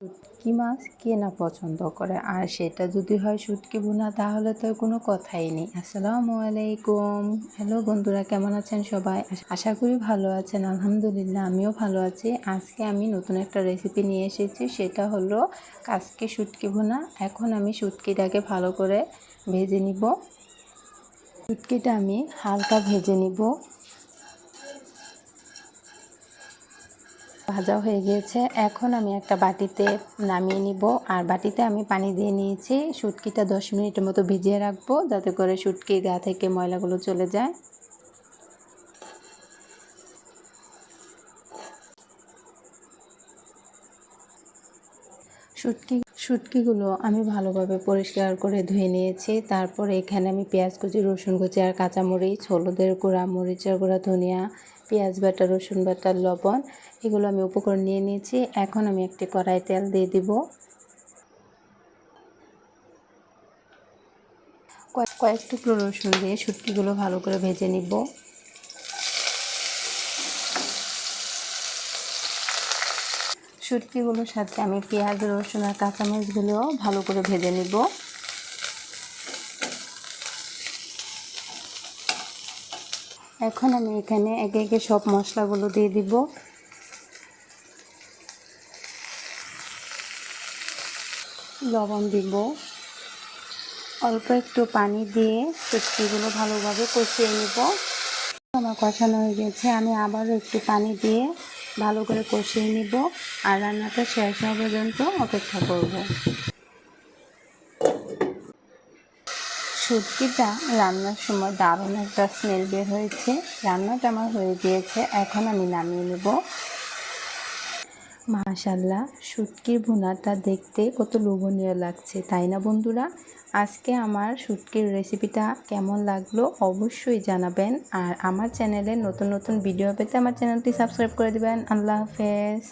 শুটকি মাছ কে না পছন্দ করে? আর সেটা যদি হয় শুটকি ভুনা, তাহলে তো কোনো কথাই নেই। আসসালামু আলাইকুম। হ্যালো বন্ধুরা, কেমন আছেন সবাই? আশা করি ভালো আছেন, আলহামদুলিল্লাহ আমিও ভালো আছি। আজকে আমি নতুন একটা রেসিপি নিয়ে এসেছি, সেটা হলো কাজকে শুটকি ভুনা। এখন আমি শুটকিটাকে ভালো করে ভেজে নিব। শুটকিটা আমি হালকা ভেজে নিব। ভাজা হয়ে গিয়েছে। এখন আমি একটা বাটিতে নামিয়ে নিব। আর বাটিতে আমি পানি দিয়ে নিয়েছি। শুটকিটা দশ মিনিটের মতো ভিজিয়ে রাখব যাতে করে শুটকির গা থেকে ময়লাগুলো চলে যায়। শুটকি, শুটকিগুলো আমি ভালোভাবে পরিষ্কার করে ধুয়ে নিয়েছি। তারপরে এখানে আমি পেঁয়াজ কুচি, রসুন কুচি আর কাঁচামরিচ, হলুদের গুঁড়া, মরিচের গুঁড়া, ধনিয়া পেঁয়াজ বাটা, রসুন বাটা, লবণ, এগুলো আমি উপকরণ নিয়ে নিয়েছি। এখন আমি একটি কড়াই তেল দিয়ে দিব। কয়েক- টুকরো রসুন দিয়ে শুটকিগুলো ভালো করে ভেজে নিব। শুটকিগুলোর সাথে আমি পেঁয়াজ, রসুন আর কাঁচামরিচগুলো ভালো করে ভেজে নিব। এখন আমি এখানে একে একে সব মশলাগুলো দিয়ে দিব। লবণ দিব। অল্প একটু পানি দিয়ে শুটকিগুলো ভালোভাবে কষিয়ে নিব। আমার কষানো হয়ে গেছে। আমি আবারও একটু পানি দিয়ে ভালো করে কষিয়ে নিব। আর রান্নাটা শেষ হওয়া পর্যন্ত অপেক্ষা করব। শুটকিটা রান্নার সময় দারুণ একটা স্মেল বের হয়েছে। রান্নাটা আমার হয়ে গিয়েছে, এখন আমি নামিয়ে নেব। মাশাল্লাহ শুটকির ভুনাটা দেখতে কত লোভনীয় লাগছে, তাই না বন্ধুরা? আজকে আমার শুটকির রেসিপিটা কেমন লাগল অবশ্যই জানাবেন, আর আমার চ্যানেলে নতুন নতুন ভিডিও পেতে আমার চ্যানেলটি সাবস্ক্রাইব করে দেবেন। আল্লাহ হাফেজ।